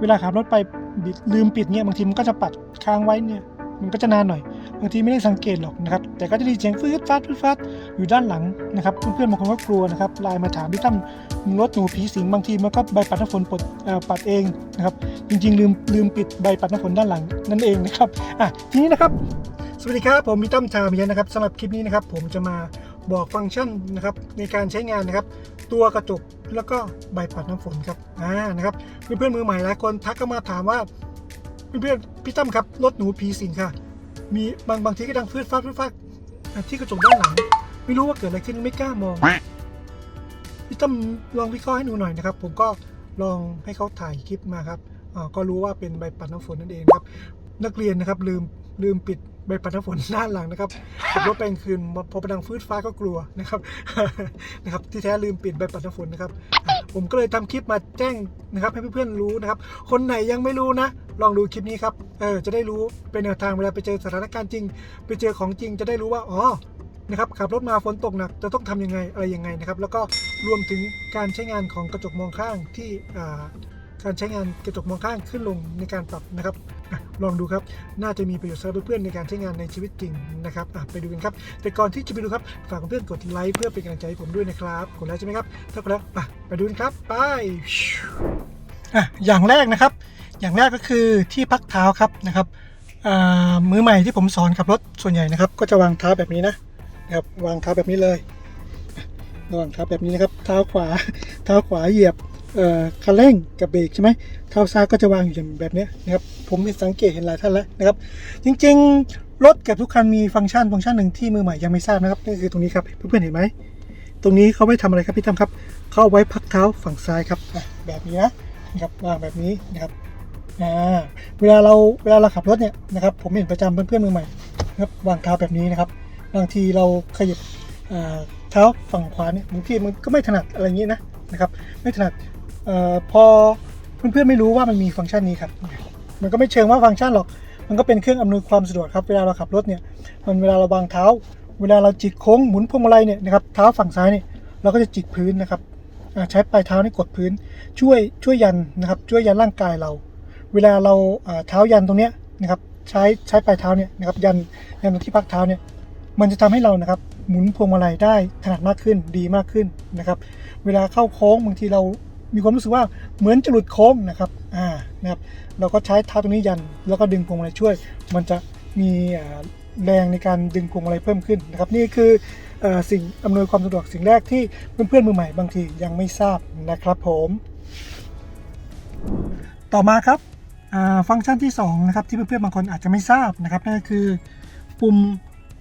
เวลาขับรถไปลืมปิดเนี่ยบางทีมันก็จะปัดค้างไว้เนี่ยมันก็จะนานหน่อยบางทีไม่ได้สังเกตหรอกนะครับ แต่ก็จะได้เสียงฟืดฟาดฟืดฟาดอยู่ด้านหลังนะครับ เพื่อนๆบางคนก็กลัวนะครับไลน์มาถามพี่ตั้มรถหนูผีสิงบางทีมันก็ใบปัดน้ำฝนปลดเอ่อปัดเองนะครับ จริงๆ ลืมลืมปิดใบปัดน้ำฝนด้านหลังนั่นเองนะครับอะทีนี้นะครับ สวัสดีครับผมพี่ตั้มชาเมียนะครับสำหรับคลิปนี้นะครับ ผมจะมาบอกฟังก์ชันนะครับในการใช้งานนะครับ ตัวกระจก แล้วก็ใบปัดน้ำฝนครับอ่านะครับเพื่อนๆมือใหม่หลายคนทักเข้ามาถามว่าเพื่อนๆพี่ตั้มครับรถหนูผีสิงค่ะ มีบางบางทีก็ดังฟืดฟาดฟืดฟาดที่กระจกด้านหลัง ไม่รู้ว่าเกิดอะไรขึ้นไม่กล้ามองพี่ตั้มลองวิเคราะห์ให้หนูหน่อยนะครับ ผมก็ลองให้เขาถ่ายคลิปมาครับอ่าก็รู้ว่าเป็นใบปัดน้ำฝนนั่นเองครับ นักเรียนนะครับลืม ลืมปิดใบปัดน้ำฝนด้านหลังนะครับขับรถไปกลางคืนพอประดังฟืดฟ้าก็กลัวนะครับนะครับ ที่แท้ลืมปิดใบปัดน้ำฝนนะครับ ผมก็เลยทำคลิปมาแจ้งนะครับ ให้เพื่อนๆรู้นะครับ คนไหนยังไม่รู้นะ ลองดูคลิปนี้ครับเออจะได้รู้เป็นแนวทางเวลาไปเจอสถานการณ์จริง ไปเจอของจริงจะได้รู้ว่าอ๋อนะครับขับรถมาฝนตกหนักจะต้องทำยังไงอะไรยังไงนะครับ แล้วก็รวมถึงการใช้งานของกระจกมองข้างที่อ่า การใช้งานกระจกมองข้างขึ้นลงในการปรับนะครับลองดูครับ น่าจะมีประโยชน์สำหรับเพื่อนๆในการใช้งานในชีวิตจริงนะครับไปดูกันครับ แต่ก่อนที่จะไปดูครับ ฝากเพื่อนกดไลค์เพื่อเป็นกำลังใจให้ผมด้วยนะครับกดไลค์ใช่ไหมครับ ถ้ากดแล้วไปไปดูกันครับ ไปอะอย่างแรกนะครับ อย่างแรกก็คือที่พักเท้าครับนะครับอ่ามือใหม่ที่ผมสอนขับรถส่วนใหญ่นะครับ ก็จะวางเท้าแบบนี้นะนะครับวางเท้าแบบนี้เลยอะวางเท้าแบบนี้นะครับ เท้าขวา เท้าขวาเหยียบ คันเร่งกับเบรกใช่ไหมเท้าซ้ายก็จะวางอยู่อย่างแบบนี้นะครับ ผมสังเกตเห็นหลายท่านแล้วนะครับ จริงๆ รถเกับทุกคันมีฟังก์ชันฟังก์ชันหนึ่งที่มือใหม่ยังไม่ทราบนะครับนั่นคือตรงนี้ครับเพื่อนๆเห็นไหมตรงนี้เขาไว้ทำอะไรครับพี่ตั้มครับเขาเอาไว้พักเท้าฝั่งซ้ายครับแบบนี้นะนะครับวางแบบนี้นะครับเวลาเราเวลาเราขับรถเนี่ยนะครับ ผมเห็นประจำเพื่อนๆมือใหม่นะครับวางเท้าแบบนี้นะครับ บางทีเราขยับเท้าฝั่งขวาเนี่ยบางทีมันก็ไม่ถนัดอะไรอย่างนี้นะนะครับ ไม่ถนัด ออพอเพื่อนๆไม่รู้ว่ามันมีฟังก์ชันนี้ครับ มันก็ไม่เชิงว่าฟังก์ชันหรอก มันก็เป็นเครื่องอำนวยความสะดวกครับ เวลาเราขับรถเนี่ย มันเวลาเราวางเท้า เวลาเราจิกโค้งหมุนพวงมาลัยเนี่ยนะครับ เท้าฝั่งซ้ายเนี่ยเราก็จะจิกพื้นนะครับใช้ปลายเท้านี่กดพื้น ช่วยช่วยยันนะครับ ช่วยยันร่างกายเรา เวลาเราเท้ายันตรงเนี้ยนะครับใช้ใช้ปลายเท้าเนี่ยนะครับยันยันตรงที่พักเท้าเนี่ยมันจะทำให้เรานะครับหมุนพวงมาลัยได้ถนัดมากขึ้นดีมากขึ้นนะครับ เวลาเข้าโค้งบางทีเรา มีความรู้สึกว่าเหมือนจะหลุดโค้งนะครับอ่านะครับเราก็ใช้เท้าตรงนี้ยัน แล้วก็ดึงพวงมาลัยช่วย มันจะมีแรงในการดึงพวงมาลัยเพิ่มขึ้นนะครับนี่คืออสิ่งอำนวยความสะดวกสิ่งแรกที่เพื่อนๆมือใหม่บางทียังไม่ทราบนะครับผมต่อมาครับฟังก์ชันที่สองนะครับที่เพื่อนๆบางคนอาจจะไม่ทราบนะครับนั่นก็คือปุ่ม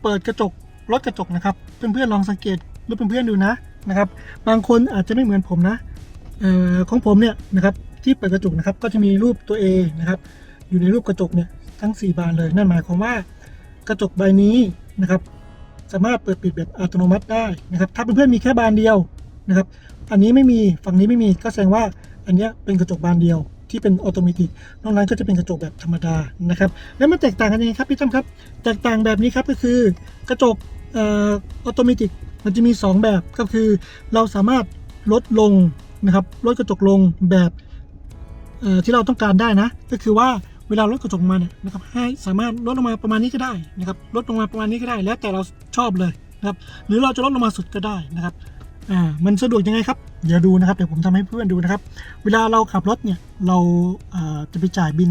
เปิดกระจกรถกระจกนะครับเพื่อนๆลองสังเกตรถเพื่อนๆดูนะนะครับ บางคนอาจจะไม่เหมือนผมนะ ของผมเนี่ยนะครับที่เปิดกระจกนะครับก็จะมีรูปตัว A นะครับอยู่ในรูปกระจกเนี่ยทั้ง 4 บานเลย นั่นหมายความว่ากระจกใบนี้นะครับสามารถเปิดปิดแบบอัตโนมัติได้นะครับถ้าเพื่อนๆมีแค่บานเดียวนะครับอันนี้ไม่มีฝั่งนี้ไม่มีก็แสดงว่าอันเนี้ยเป็นกระจกบานเดียว ที่เป็นออโตเมติกนอกนั้นก็จะเป็นกระจกแบบธรรมดานะครับแล้วมันแตกต่างกันยังไงครับพี่ตั้มครับ แตกต่างแบบนี้ครับก็คือกระจกออโตเมติกมันจะมี 2 แบบก็คือ เราสามารถลดลง นะครับลดกระจกลงแบบที่เราต้องการได้นะ ก็คือว่าเวลาลดกระจกมาเนี่ยนะครับให้สามารถลดลงมาประมาณนี้ก็ได้นะครับลดลงมาประมาณนี้ก็ได้ แล้วแต่เราชอบเลยนะครับหรือเราจะลดลงมาสุดก็ได้นะครับอ่ามันสะดวกยังไงครับเดี๋ยวดูนะครับเดี๋ยวผมทำให้เพื่อนดูนะครับ เวลาเราขับรถเนี่ยเราจะไปจ่ายบิน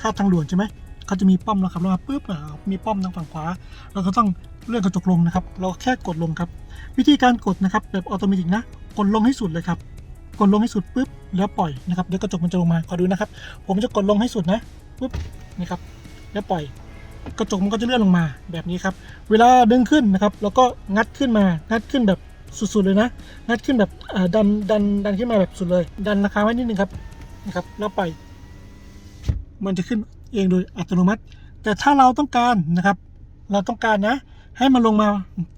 ค่าทางด่วนใช่ไหมเขาจะมีป้อมเราขับรถมาปุ๊บมีป้อมทางฝั่งขวา เราก็ต้องเลื่อนกระจกลงนะครับ เราแค่กดลงครับ วิธีการกดนะครับแบบออโตเมติกนะกดลงให้สุดเลยครับ กดลงให้สุดปุ๊บแล้วปล่อยนะครับเดี๋ยวกระจกมันจะลงมาขอดูนะครับ ผมจะกดลงให้สุดนะปุ๊บนี่ครับแล้วปล่อย กระจกมันก็จะเลื่อนลงมาแบบนี้ครับ เวลาดึงขึ้นนะครับแล้วก็งัดขึ้นมางัดขึ้นแบบสุดๆเลยนะงัดขึ้นแบบดันดันดันขึ้นมาแบบสุดเลย ดันราคาไว้นิดนึงครับนะครับแล้วปล่อย มันจะขึ้นเองโดยอัตโนมัติ แต่ถ้าเราต้องการนะครับ เราต้องการนะ ให้มันลงมา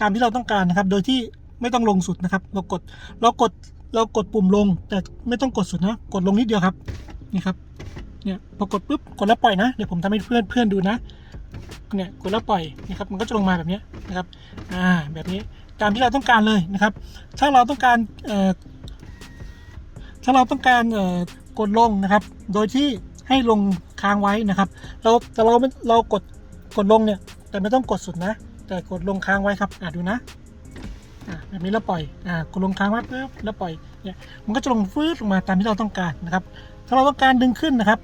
ตามที่เราต้องการนะครับ โดยที่ไม่ต้องลงสุดนะครับ เรากดเรากด เรากดปุ่มลงแต่ไม่ต้องกดสุดนะ กดลงนิดเดียวครับ นี่ครับ เนี่ยพอกดปุ๊บกดแล้วปล่อยนะ เดี๋ยวผมทำให้เพื่อนเพื่อนดูนะ เนี่ยกดแล้วปล่อยนะครับ มันก็จะลงมาแบบนี้นะครับ อ่า แบบนี้ตามที่เราต้องการเลยนะครับ ถ้าเราต้องการเอ่อถ้าเราต้องการเอ่อกดลงนะครับ โดยที่ให้ลงค้างไว้นะครับ เราแต่เราเรากดกดลงเนี่ย แต่ไม่ต้องกดสุดนะ แต่กดลงค้างไว้ครับอ่าดูนะ อ่าแบบนี้แล้วปล่อยอ่ากดลงค้างไว้ปุ๊บแล้วปล่อยเนี่ยมันก็จะลงฟืดลงมาตามที่เราต้องการนะครับ ถ้าเราต้องการดึงขึ้นนะครับ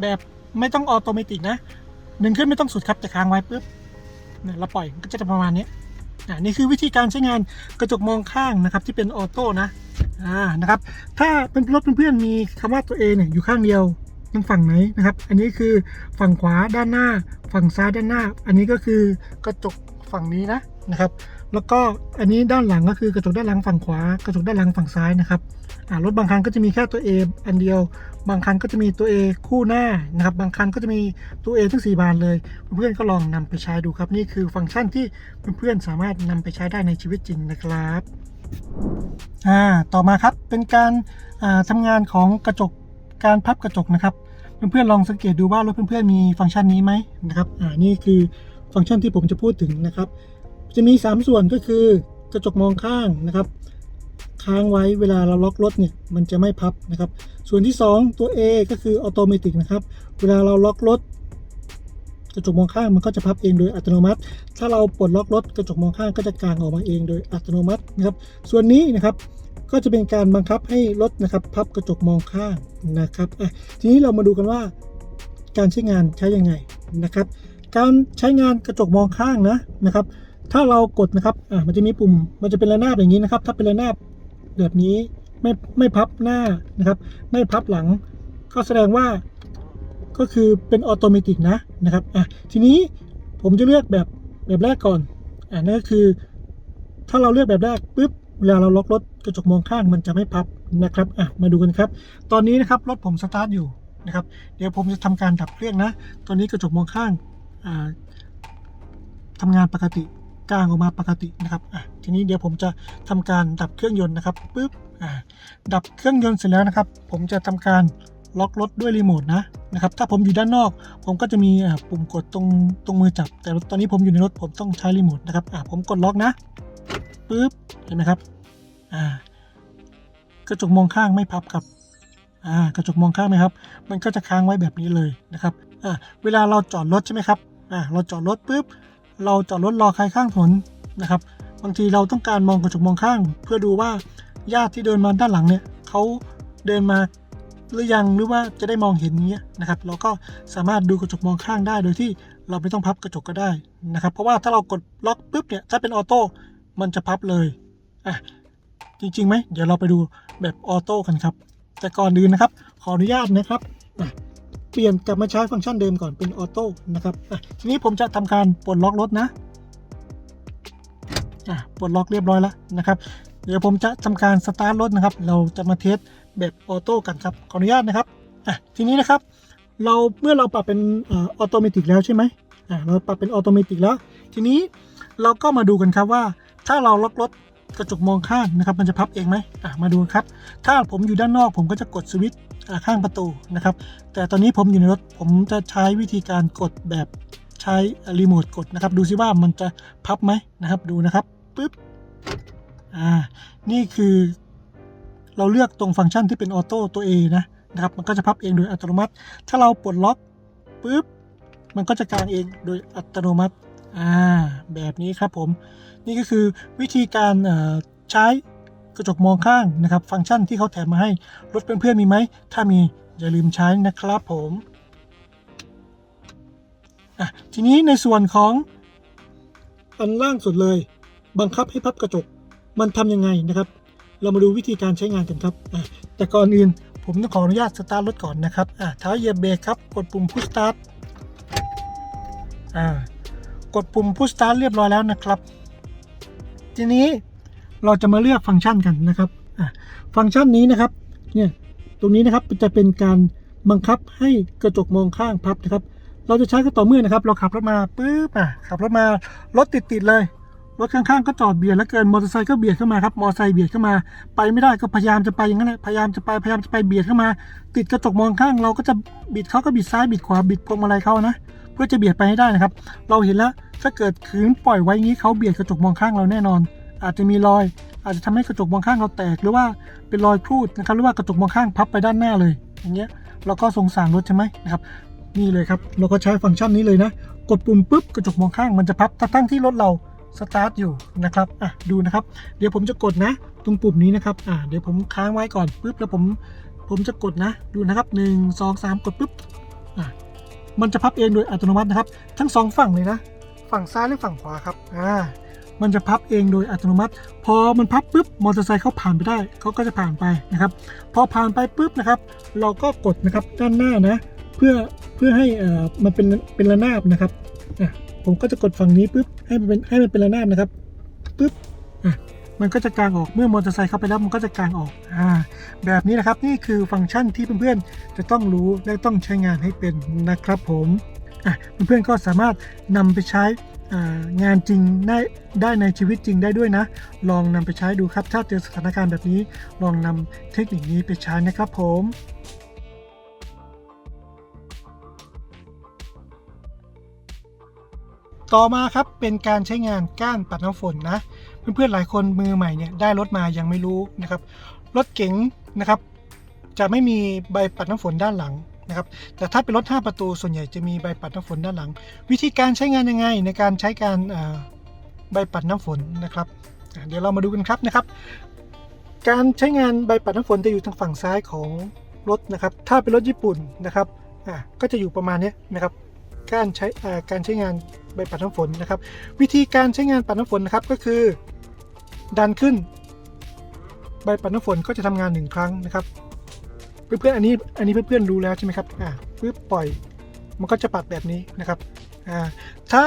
แบบไม่ต้องออโตเมติกนะดึงขึ้นไม่ต้องสุดครับแต่ค้างไว้ปุ๊บเนี่ยเราปล่อยก็จะประมาณนี้อ่านี่คือวิธีการใช้งานกระจกมองข้างนะครับที่เป็นออโต้นะอ่านะครับ ถ้าเป็นรถเพื่อนๆมีคำว่าตัวเอเนี่ยอยู่ข้างเดียวยังฝั่งไหนนะครับ อันนี้คือฝั่งขวาด้านหน้า ฝั่งซ้ายด้านหน้า อันนี้ก็คือกระจกฝั่งนี้นะนะครับ แล้วก็อันนี้ด้านหลังก็คือกระจกด้านหลังฝั่งขวา กระจกด้านหลังฝั่งซ้ายนะครับรถบางคันก็จะมีแค่ตัว A อันเดียว บางคันก็จะมีตัว A คู่หน้านะครับ บางคันก็จะมีตัว A ทั้ง 4 บานเลย เพื่อนๆก็ลองนำไปใช้ดูครับ นี่คือฟังก์ชันที่เพื่อนๆสามารถนำไปใช้ได้ในชีวิตจริงนะครับอ่าต่อมาครับเป็นการาทำงานของกระจกการพับกระจกนะครับ เพื่อนๆลองสังเกตดูว่ารถเพื่อนๆมีฟังก์ชันนี้ไหมนะครับอ่านี่คือฟังก์ชันที่ผมจะพูดถึงนะครับ จะมี 3 ส่วนก็คือกระจกมองข้างนะครับ ค้างไว้เวลาเราล็อกรถเนี่ยมันจะไม่พับนะครับ ส่วนที่ 2 ตัว A ก็คือออโตเมติกนะครับ เวลาเราล็อกรถกระจกมองข้างมันก็จะพับเองโดยอัตโนมัติ ถ้าเราปลดล็อกรถกระจกมองข้างก็จะกางออกมาเองโดยอัตโนมัตินะครับ ส่วนนี้นะครับก็จะเป็นการบังคับให้รถนะครับพับกระจกมองข้างนะครับอะทีนี้เรามาดูกันว่าการใช้งานใช้ยังไงนะครับ การใช้งานกระจกมองข้างนะนะครับ ถ้าเรากดนะครับอะมันจะมีปุ่ม มันจะเป็นระนาบอย่างนี้นะครับ ถ้าเป็นระนาบแบบนี้ไม่ไม่พับหน้านะครับ ไม่พับหลัง ก็แสดงว่าก็คือเป็นออโตเมติกนะนะครับอะทีนี้ผมจะเลือกแบบแบบแรกก่อนอะนั่นก็คือ ถ้าเราเลือกแบบแรกปุ๊บเวลาเราล็อกรถกระจกมองข้างมันจะไม่พับนะครับอะมาดูกันครับ ตอนนี้นะครับรถผมสตาร์ทอยู่นะครับ เดี๋ยวผมจะทำการดับเครื่องนะ ตอนนี้กระจกมองข้างอ่าทำงานปกติ กลางออกมาปกตินะครับอะทีนี้เดี๋ยวผมจะทำการดับเครื่องยนต์นะครับปุ๊บอ่าดับเครื่องยนต์เสร็จแล้วนะครับ ผมจะทำการล็อกรถด้วยรีโมทนะนะครับ ถ้าผมอยู่ด้านนอก ผมก็จะมีอ่าปุ่มกดตรงตรงมือจับ แต่ตอนนี้ผมอยู่ในรถผมต้องใช้รีโมทนะครับอ่าผมกดล็อกนะปุ๊บเห็นไหมครับอ่ากระจกมองข้างไม่พับครับอ่ากระจกมองข้างไหมครับ มันก็จะค้างไว้แบบนี้เลยนะครับอ่าเวลาเราจอดรถใช่ไหมครับอ่าเราจอดรถปุ๊บ เราจอดรถรอใครข้างถนนนะครับ บางทีเราต้องการมองกระจกมองข้าง เพื่อดูว่าญาติที่เดินมาด้านหลังเนี่ยเขาเดินมาหรือยังหรือว่าจะได้มองเห็นเงี้ยนะครับ เราก็สามารถดูกระจกมองข้างได้โดยที่เราไม่ต้องพับกระจกก็ได้นะครับ เพราะว่าถ้าเรากดล็อกปุ๊บเนี่ยถ้าเป็นออโต้มันจะพับเลยอะจริงๆไหมเดี๋ยวเราไปดูแบบออโต้กันครับ แต่ก่อนอื่นนะครับ ขออนุญาตนะครับอะ ปลี่ยนกลับมาใช้ฟังก์ชันเดิมก่อนเป็นออโต้นะครับทีนี้ผมจะทำการปลดล็อกรถนะอะปลดล็อกเรียบร้อยแล้วนะครับ เดี๋ยวผมจะทำการสตาร์ทรถนะครับ เราจะมาเทสแบบออโต้กันครับขออนุญาตนะครับอะทีนี้นะครับ เราเมื่อเราปรับเป็นออโตเมติกแล้วใช่ไหมอะเราปรับเป็นออโตเมติกแล้ว ทีนี้เราก็มาดูกันครับว่าถ้าเราล็อกรถ กระจกมองข้างนะครับ มันจะพับเองไหมมาดูครับ ถ้าผมอยู่ด้านนอกผมก็จะกดสวิตช์ข้างประตูนะครับ แต่ตอนนี้ผมอยู่ในรถผมจะใช้วิธีการกดแบบใช้รีโมทกดนะครับ ดูซิว่ามันจะพับไหมนะครับ ดูนะครับปึ๊บอ่านี่คือ เราเลือกตรงฟังก์ชันที่เป็นออโต้ตัว A นะนะครับ มันก็จะพับเองโดยอัตโนมัติ ถ้าเราปลดล็อกปุ๊บมันก็จะกางเองโดยอัตโนมัติ อ่าแบบนี้ครับผม นี่ก็คือวิธีการใช้กระจกมองข้างนะครับ ฟังก์ชันที่เขาแถมมาให้รถเพื่อนๆมีไหม ถ้ามีอย่าลืมใช้นะครับผมอะทีนี้ในส่วนของอันล่างสุดเลย บังคับให้พับกระจกมันทำยังไงนะครับ เรามาดูวิธีการใช้งานกันครับอะแต่ก่อนอื่นผมต้องขออนุญาตสตาร์ทรถก่อนนะครับอะเท้าเหยียบเบรกครับ กดปุ่ม push start อ่า กดปุ่ม push start เรียบร้อยแล้วนะครับ ทีนี้เราจะมาเลือกฟังก์ชันกันนะครับฟังก์ชันนี้นะครับเนี่ยตรงนี้นะครับจะเป็นการบังคับให้กระจกมองข้างพับนะครับ เราจะใช้ก็ต่อเมื่อนะครับ เราขับรถมาปุ๊บอะขับรถมารถติดติดๆเลยรถข้างๆก็จอดเบียดแล้วเกินมอเตอร์ไซค์ก็เบียดเข้ามาครับมอเตอร์ไซค์เบียดเข้ามา ไปไม่ได้ก็พยายามจะไปอย่างนั้นแหละพยายามจะไปพยายามจะไปเบียดเข้ามา ติดกระจกมองข้าง เราก็จะบิดเขาก็บิดซ้ายบิดขวาบิดพวงมาลัยเขานะ เพื่อจะเบียดไปให้ได้นะครับ เราเห็นแล้วถ้าเกิดขืนปล่อยไว้งี้เขาเบียดกระจกมองข้างเราแน่นอน อาจจะมีรอย อาจจะทำให้กระจกมองข้างเราแตก หรือว่าเป็นรอยครูดนะครับหรือว่ากระจกมองข้างพับไปด้านหน้าเลย อย่างเงี้ยเราก็สงสารรถใช่ไหมนะครับนี่เลยครับเราก็ใช้ฟังก์ชันนี้เลยนะ กดปุ่มปุ๊บกระจกมองข้างมันจะพับทั้งที่รถเราสตาร์ทอยู่นะครับอะดูนะครับ เดี๋ยวผมจะกดนะ ตรงปุ่มนี้นะครับอะเดี๋ยวผมค้างไว้ก่อนปุ๊บแล้วผมผมจะกดนะ ดูนะครับหนึ่งสองสามกดปุ๊บอะ มันจะพับเองโดยอัตโนมัตินะครับ ทั้งสองฝั่งเลยนะ ฝั่งซ้ายและฝั่งขวาครับอ่ามันจะพับเองโดยอัตโนมัติ พอมันพับปุ๊บมอเตอร์ไซค์เขาผ่านไปได้เขาก็จะผ่านไปนะครับ พอผ่านไปปุ๊บนะครับ เราก็กดนะครับด้านหน้านะเพื่อเพื่อให้อ่อมันเป็นเป็นระนาบนะครับอะผมก็จะกดฝั่งนี้ปุ๊บให้มันเป็นให้มันเป็นระนาบนะครับปุ๊บอะ มันก็จะกางออกเมื่อมอเตอร์ไซค์เข้าไปแล้วมันก็จะกางออกอ่าแบบนี้นะครับนี่คือฟังก์ชันที่เพื่อนๆจะต้องรู้และต้องใช้งานให้เป็นนะครับผมอะเพื่อนๆก็สามารถนำไปใช้งานจริงได้ได้ในชีวิตจริงได้ด้วยนะ ลองนำไปใช้ดูครับ ถ้าเจอสถานการณ์แบบนี้ ลองนำเทคนิคนี้ไปใช้นะครับผมต่อมาครับเป็นการใช้งานก้านปัดน้ำฝนนะ เพื่อนๆหลายคนมือใหม่เนี่ยได้รถมายังไม่รู้นะครับ รถเก๋งนะครับ จะไม่มีใบปัดน้ำฝนด้านหลังนะครับ แต่ถ้าเป็นรถ 5 ประตูส่วนใหญ่จะมีใบปัดน้ำฝนด้านหลัง วิธีการใช้งานยังไงในการใช้การใบปัดน้ำฝนนะครับ เดี๋ยวเรามาดูกันครับนะครับ การใช้งานใบปัดน้ำฝนจะอยู่ทางฝั่งซ้ายของรถนะครับ ถ้าเป็นรถญี่ปุ่นนะครับอะก็จะอยู่ประมาณนี้นะครับ การใช้การใช้งานใบปัดน้ำฝนนะครับ วิธีการใช้งานปัดน้ำฝนนะครับก็คือ ดันขึ้น ใบปัดน้ำฝนก็จะทำงานหนึ่งครั้งนะครับ เพื่อนๆอันนี้อันนี้เพื่อนๆรู้แล้วใช่ไหมครับอ่าปึ๊บปล่อย มันก็จะปัดแบบนี้นะครับอ่าถ้า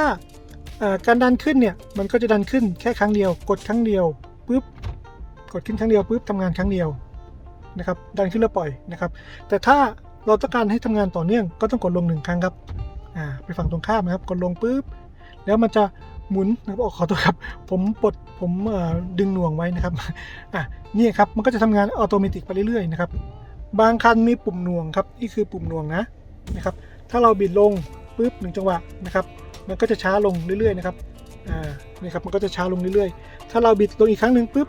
การดันขึ้นเนี่ยมันก็จะดันขึ้นแค่ครั้งเดียว กดครั้งเดียวปึ๊บกดขึ้นครั้งเดียวปึ๊บทำงานครั้งเดียวนะครับดันขึ้นแล้วปล่อยนะครับ แต่ถ้าเราต้องการให้ทำงานต่อเนื่องก็ต้องกดลงหนึ่งครั้งครับอ่าไปฝั่งตรงข้ามนะครับกดลงปุ๊บแล้วมันจะ หมุนนะครับอกขอตัวครับ ผมปลดผมดึงหน่วงไว้นะครับอะนี่ครับมันก็จะทำงานอัตโนมัติไปเรื่อยๆนะครับบางคันมีปุ่มหน่วงครับนี่คือปุ่มหน่วงนะนะครับ ถ้าเราบิดลงปุ๊บหนึ่งจังหวะนะครับ มันก็จะช้าลงเรื่อยๆนะครับอ่านี่ครับมันก็จะช้าลงเรื่อยๆ ถ้าเราบิดลงอีกครั้งหนึ่งปุ๊บ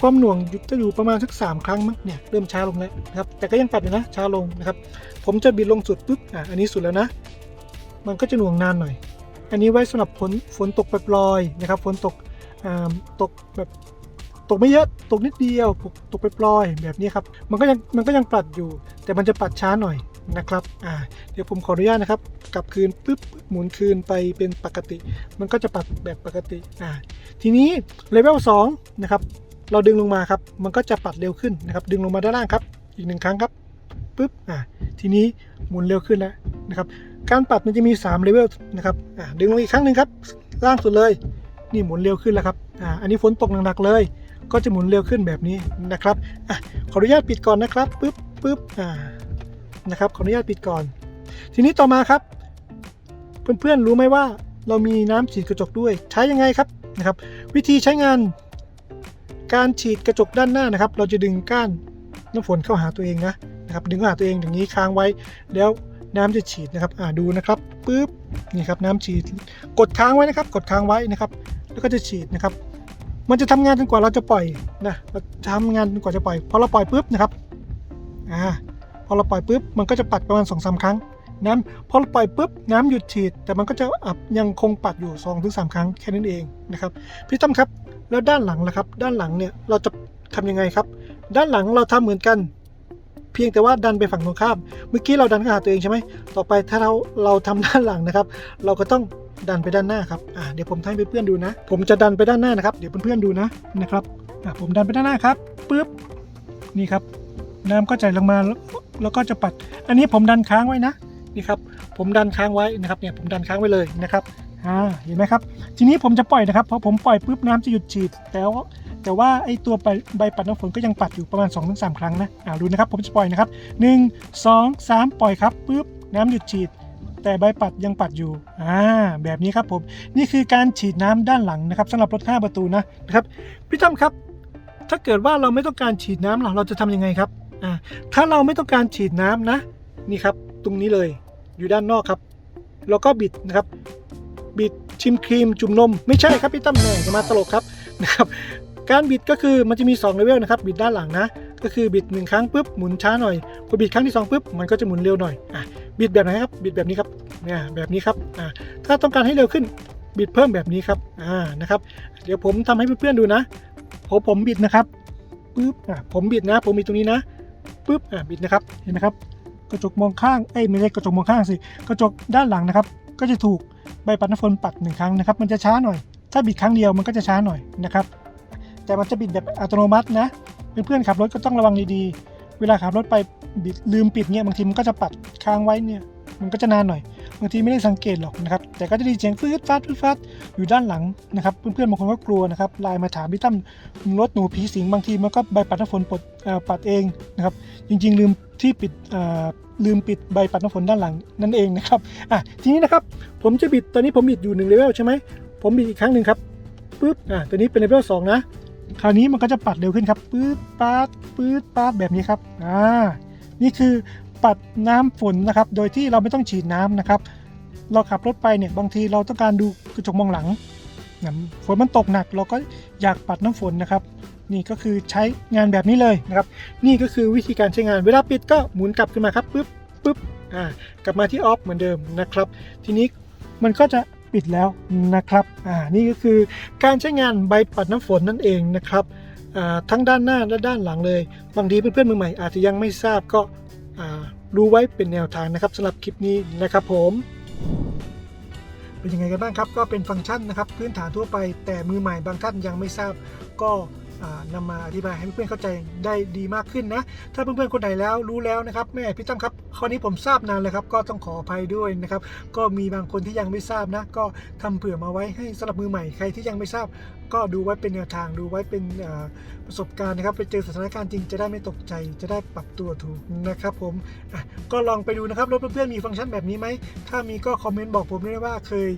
ความหน่วงจะอยู่ประมาณสักสามครั้งมั้งเนี่ยเริ่มช้าลงแล้วนะครับแต่ก็ยังปัดอยู่นะช้าลงนะครับ ผมจะบิดลงสุดปุ๊บอ่าอันนี้สุดแล้วนะ มันก็จะหน่วงนานหน่อย อันนี้ไว้สำหรับฝนฝนตกปล่อยๆนะครับฝนตกตกแบบตกไม่เยอะตกนิดเดียวตกตกปล่อยแบบนี้ครับมันก็ยังมันก็ยังปัดอยู่ แต่มันจะปัดช้าหน่อยนะครับอ่าเดี๋ยวผมขออนุญาตนะครับกลับคืนปุ๊บหมุนคืนไปเป็นปกติ มันก็จะปัดแบบปกติอ่าทีนี้เลเวล2นะครับเราดึงลงมาครับมันก็จะปัดเร็วขึ้นนะครับดึงลงมาด้านล่างครับอีกหนึ่งครั้งครับปุ๊บอ่าทีนี้หมุนเร็วขึ้นแล้วนะครับ การปัดมันจะมี3เลเวลนะครับดึงลงอีกครั้งหนึ่งครับล่างสุดเลย นี่หมุนเร็วขึ้นแล้วครับอ่าอันนี้ฝนตกหนักๆเลย ก็จะหมุนเร็วขึ้นแบบนี้นะครับอะขออนุญาตปิดก่อนนะครับปุ๊บปุ๊บอ่านะครับขออนุญาตปิดก่อน ทีนี้ต่อมาครับ เพื่อนๆรู้ไหมว่าเรามีน้ำฉีดกระจกด้วยใช้ยังไงครับนะครับ วิธีใช้งาน การฉีดกระจกด้านหน้านะครับ เราจะดึงก้านน้ำฝนเข้าหาตัวเองนะนะครับดึงเข้าหาตัวเองอย่างนี้ค้างไว้ แล้ว น้ำจะฉีดนะครับอ่าดูนะครับปุ๊บนี่ครับน้ำฉีดกดค้างไว้นะครับ กดค้างไว้นะครับ แล้วก็จะฉีดนะครับ มันจะทำงานจนกว่าเราจะปล่อยนะเราจะทำงานจนกว่าจะปล่อยพอเราปล่อยปุ๊บนะครับอ่าพอเราปล่อยปุ๊บมันก็จะปัดประมาณสองสาครั้งน้ำพอเราปล่อยปุ๊บน้ำหยุดฉีด แต่มันก็จะอับยังคงปัดอยู่2อถึงสครั้งแค่นั้นเองนะครับพี่ตั้มครับแล้วด้านหลังล่ะครับ ด้านหลังเนี่ยเราจะทำยังไงครับ ด้านหลังเราทำเหมือนกัน พียงแต่ว่าดันไปฝั่งตรงข้าม เมื่อกี้เราดันเข้าหาตัวเองใช่ไหมต่อไปถ้าเราเราทำด้านหลังนะครับ เราก็ต้องดันไปด้านหน้าครับอ่าเดี๋ยวผมทำให้เพื่อนๆดูนะ ผมจะดันไปด้านหน้านะครับ เดี๋ยวเพื่อนๆดูนะนะครับอ่าผมดันไปด้านหน้าครับปึ๊บนี่ครับ น้ำก็จะลงมาแล้วแล้วก็จะปัด อันนี้ผมดันค้างไว้นะนี่ครับ ผมดันค้างไว้นะครับเนี่ยผมดันค้างไว้เลยนะครับอ่าเห็นไหมครับ ทีนี้ผมจะปล่อยนะครับพอผมปล่อยปุ๊บน้ำจะหยุดฉีดแต่ว่า แต่ว่าไอตัวใบปัดน้ำฝนก็ยังปัดอยู่ประมาณ 2-3 ครั้งนะอ่าดูนะครับผมจะปล่อยนะครับ 1 2 3 ปล่อยครับปุ๊บน้ำหยุดฉีด แต่ใบปัดยังปัดอยู่อ่าแบบนี้ครับผมนี่คือการฉีดน้ำด้านหลังนะครับสำหรับรถ5ประตูนะนะครับพี่ตั้มครับ ถ้าเกิดว่าเราไม่ต้องการฉีดน้ำล่ะเราจะทำยังไงครับอ่าถ้าเราไม่ต้องการฉีดน้ำนะนี่ครับตรงนี้เลยอยู่ด้านนอกครับแล้วก็บิดนะครับ บิดชิมครีมจุ่มนม ไม่ใช่ครับพี่ตั้มแหน่จะมาตลกครับนะครับ การบิดก็คือมันจะมี2เลเวลนะครับบิดด้านหลังนะ ก็คือบิดหนึ่งครั้งปุ๊บหมุนช้าหน่อยพอบิดครั้งที่สองปุ๊บมันก็จะหมุนเร็วหน่อยอะบิดแบบไหนครับบิดแบบนี้ครับเนี่ยแบบนี้ครับอ่าถ้าต้องการให้เร็วขึ้นบิดเพิ่มแบบนี้ครับอ่านะครับเดี๋ยวผมทำให้เพื่อนๆดูนะผมผมบิดนะครับปุ๊บอะผมบิดนะ ผมบิดตรงนี้นะปุ๊บอะบิดนะครับเห็นไหมครับกระจกมองข้างเอ้ยไม่ใช่กระจกมองข้างสิกระจกด้านหลังนะครับ ก็จะถูกใบปัดน้ำฝนปัดหนึ่งครั้งนะครับ มันจะช้าหน่อย ถ้าบิดครั้งเดียวมันก็จะช้าหน่อยนะครับ แต่มันจะบิดแบบอัตโนมัตินะ เพื่อนๆขับรถก็ต้องระวังดีๆ เวลาขับรถไปบิดลืมปิดเนี่ยบางทีมันก็จะปัดค้างไว้เนี่ยมันก็จะนานหน่อย บางทีไม่ได้สังเกตหรอกนะครับ แต่ก็จะได้เสียงฟืดฟาดฟืดฟาดอยู่ด้านหลังนะครับ เพื่อนๆบางคนก็กลัวนะครับไลน์มาถามพี่ตั้มรถหนูผีสิงบางทีมันก็ใบปัดน้ำฝนปลดปัดเองนะครับ จริงๆลืมที่ปิดลืมปิดใบปัดน้ำฝนด้านหลังนั่นเองนะครับอะทีนี้นะครับผมจะบิดตอนนี้ผมบิดอยู่1เลเวลใช่ไหมผมบิดอีกครั้งหนึ่งครับปึ๊บอะตัวนี้เป็นเลเวล2นะ คราวนี้มันก็จะปัดเร็วขึ้นครับปื๊ดปาดปื๊ดปาดแบบนี้ครับอ่านี่คือปัดน้ำฝนนะครับ โดยที่เราไม่ต้องฉีดน้ำนะครับ เราขับรถไปเนี่ยบางทีเราต้องการดูกระจกมองหลังฝนมันตกหนัก เราก็อยากปัดน้ำฝนนะครับ นี่ก็คือใช้งานแบบนี้เลยนะครับ นี่ก็คือวิธีการใช้งานเวลาปิดก็หมุนกลับขึ้นมาครับปึ๊บปึ๊บอ่ากลับมาที่ออฟเหมือนเดิมนะครับ ทีนี้มันก็จะ ปิดแล้วนะครับอ่านี่ก็คือการใช้งานใบปัดน้ำฝนนั่นเองนะครับอ่าทั้งด้านหน้าและด้านหลังเลย บางทีเพื่อนๆมือใหม่อาจจะยังไม่ทราบก็อ่ารู้ไว้เป็นแนวทางนะครับสำหรับคลิปนี้นะครับผมเป็นยังไงกันบ้างครับ ก็เป็นฟังก์ชันนะครับ พื้นฐานทั่วไปแต่มือใหม่บางท่านยังไม่ทราบก็ นำมาอธิบายให้เพื่อนๆเข้าใจได้ดีมากขึ้นนะ ถ้าเพื่อนๆคนไหนแล้วรู้แล้วนะครับแม่พี่ตั้มครับข้อนี้ผมทราบนานเลยครับ ก็ต้องขออภัยด้วยนะครับ ก็มีบางคนที่ยังไม่ทราบนะ ก็ทำเผื่อมาไว้ให้สำหรับมือใหม่ใครที่ยังไม่ทราบ ก็ดูไว้เป็นแนวทางดูไว้เป็นประสบการณ์นะครับ ไปเจอสถานการณ์จริงจะได้ไม่ตกใจ จะได้ปรับตัวถูกนะครับ ผมก็ลองไปดูนะครับรถเพื่อนๆมีฟังก์ชันแบบนี้ไหมถ้ามีก็คอมเมนต์บอกผมด้วยว่าเคย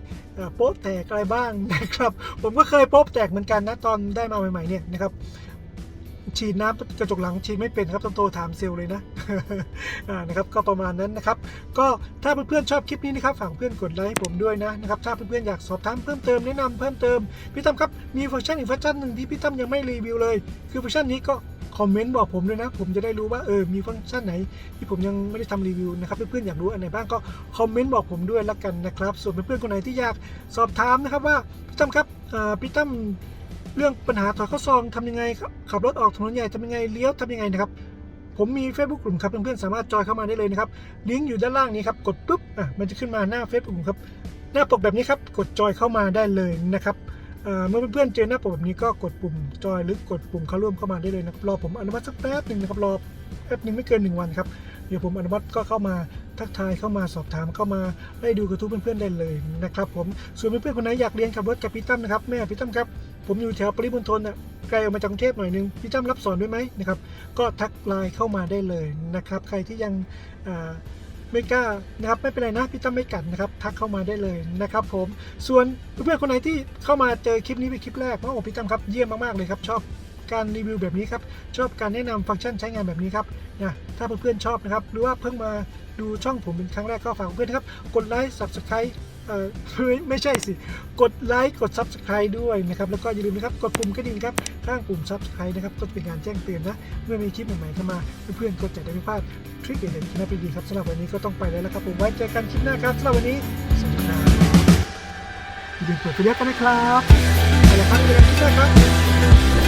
โป๊ะแตกอะไรบ้างนะครับ ผมก็เคยโป๊ะแตกเหมือนกันนะตอนได้มาใหม่ๆเนี่ยนะครับฉีดน้ำกระจกหลังฉีดไม่เป็นครับต้องโทรถามเซลล์เลยนะนะครับก็ประมาณนั้นนะครับ ก็ถ้าเพื่อนๆชอบคลิปนี้นะครับฝากเพื่อนกดไลค์ให้ผมด้วยนะนะครับถ้าเพื่อนๆอยากสอบถามเพิ่มเติมแนะนำเพิ่มเติมพี่ตั้มครับมีฟังก์ชันอีกฟังก์ชันหนึ่งที่พี่ตั้มยังไม่รีวิวเลย คือฟังก์ชันนี้ก็คอมเมนต์บอกผมด้วยนะ ผมจะได้รู้ว่าเออมีฟังก์ชันไหน ที่ผมยังไม่ได้ทำรีวิวนะครับเพื่อนๆอยากรู้อันไหนบ้างก็คอมเมนต์บอกผมด้วยละกันนะครับ ส่วนเพื่อนๆคนไหนที่อยากสอบถามนะครับว่าพี่ตั้มครับพี่ตั้ม เรื่องปัญหาถอดข้อซองทำยังไงครับขับรถออกถนนใหญ่ทำยังไงเลี้ยวทำยังไงนะครับผมมี Facebook กลุ่มครับเพื่อนๆสามารถจอยเข้ามาได้เลยนะครับลิงก์อยู่ด้านล่างนี้ครับกดปุ๊บอะมันจะขึ้นมาหน้า Facebook ผมครับหน้าปกแบบนี้ครับกดจอยเข้ามาได้เลยนะครับเมื่อเพื่อนๆเจอหน้าปกแบบนี้ก็กดปุ่มจอยหรือกดปุ่มเข้าร่วมเข้ามาได้เลยนะครับรอผมอนุมัติสักแป๊บหนึ่งนะครับรอแป๊บหนึ่งไม่เกินหนึ่งวันครับเดี๋ยวผมอนุมัติก็เข้ามา ทักทายเข้ามาสอบถามเข้ามาได้ดูกระทู้เพื่อนๆได้เลยนะครับผมส่วนเพื่อนๆคนไหนอยากเรียนขับรถกับพี่ตั้มนะครับแม่พี่ตั้มครับผมอยู่แถวปริมณฑลน่ะไกลออกมาจากกรุงเทพหน่อยนึงพี่จ้ำรับสอนด้วยไหมนะครับก็ทักไลน์เข้ามาได้เลยนะครับใครที่ยังไม่กล้านะครับไม่เป็นไรนะพี่ตั้มไม่กัดนะครับทักเข้ามาได้เลยนะครับผมส่วนเพื่อนๆคนไหนที่เข้ามาเจอคลิปนี้เป็นคลิปแรกว่าโอ้พี่ตั้มครับเยี่ยมมากๆเลยครับชอบ การรีวิวแบบนี้ครับ ชอบการแนะนำฟังก์ชันใช้งานแบบนี้ครับนะถ้าเพื่อนๆชอบนะครับ หรือว่าเพิ่งมาดูช่องผมเป็นครั้งแรกก็ฝากเพื่อนนะครับ กดไลค์ subscribe เอ่อไม่ใช่สิ กดไลค์กด Subscribe ด้วยนะครับ แล้วก็อย่าลืมนะครับ กดปุ่มกระดิ่งครับ ข้างปุ่ม Subscribe นะครับ ก็เป็นการแจ้งเตือนนะ เมื่อมีคลิปใหม่ๆเข้ามา เพื่อนๆก็จะได้ไม่พลาดทริคเด็ดๆที่น่าไปดีครับสำหรับวันนี้ก็ต้องไปแล้วนะครับ ผมไว้เจอกันคลิปหน้าครับสำหรับวันนี้สวัสดีครับอย่าลืมกดไปเรียกกันนะครับไปแล้วครับเจอกันคลิปหน้าครับ